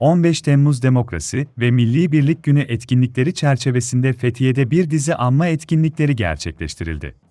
15 Temmuz Demokrasi ve Milli Birlik Günü etkinlikleri çerçevesinde Fethiye'de bir dizi anma etkinlikleri gerçekleştirildi.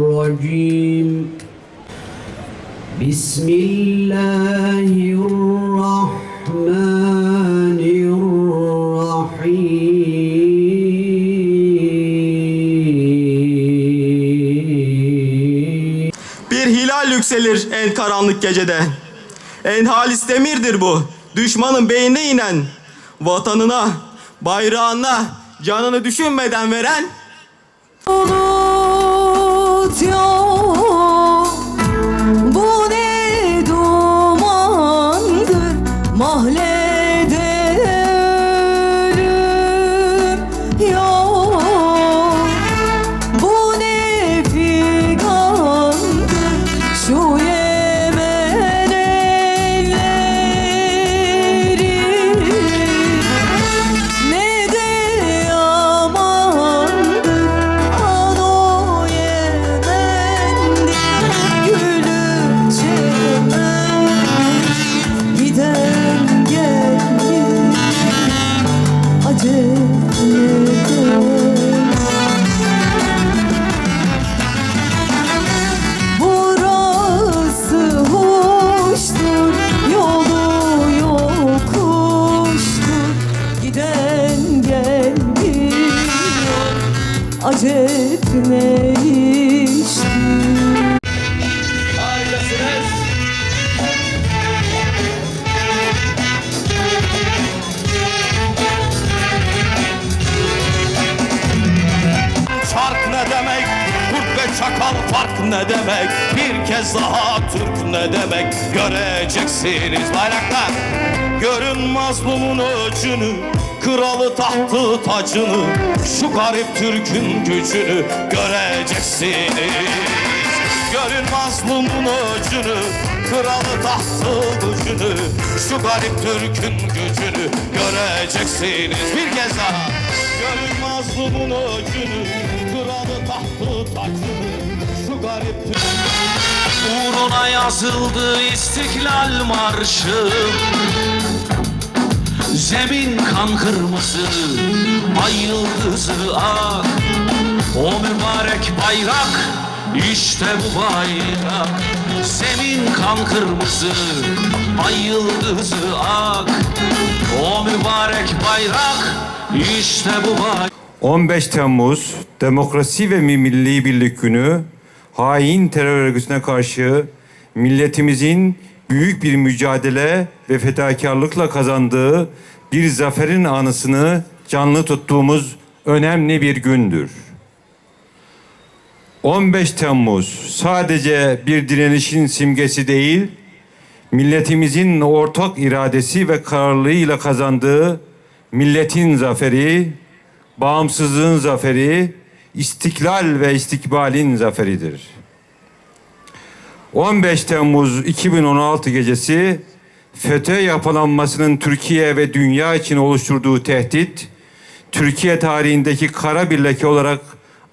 الرجيم بسم الله الرحمن الرحيم Bir hilal yükselir en karanlık gecede. En halis demirdir bu. Düşmanın beynine inen. Vatanına, bayrağına, canını düşünmeden veren. Bulut 就. Ve çakal fark ne demek? Bir kez daha Türk ne demek? Göreceksiniz bayraklar. Görün mazlumun öcünü, kralı tahtı tacını, şu garip Türk'ün gücünü göreceksiniz. Görün mazlumun öcünü, kralı tahtı gücünü, şu garip Türk'ün gücünü göreceksiniz. Bir kez daha. Görün mazlumun öcünü, kralı tahtı tacını, şu garip Türk'ün Uğruna yazıldı istiklal marşı Zemin kan kırmızı, ay yıldızı ak. O mübarek bayrak, işte bu bayrak. Zemin kan kırmızı, ay yıldızı ak. O mübarek bayrak, işte bu bayrak. 15 Temmuz Demokrasi ve Milli Birlik Günü. Hain terör örgütüne karşı milletimizin büyük bir mücadele ve fedakarlıkla kazandığı bir zaferin anısını canlı tuttuğumuz önemli bir gündür. 15 Temmuz sadece bir direnişin simgesi değil, milletimizin ortak iradesi ve kararlılığıyla kazandığı milletin zaferi, bağımsızlığın zaferi, istiklal ve istikbalin zaferidir. 15 Temmuz 2016 gecesi FETÖ yapılanmasının Türkiye ve dünya için oluşturduğu tehdit, Türkiye tarihindeki kara bir leke olarak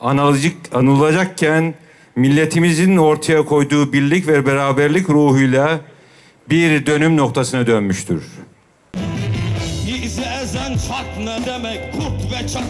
anılacak, anılacakken milletimizin ortaya koyduğu birlik ve beraberlik ruhuyla bir dönüm noktasına dönmüştür. Ezen çark ne demek? Kurt ve çakal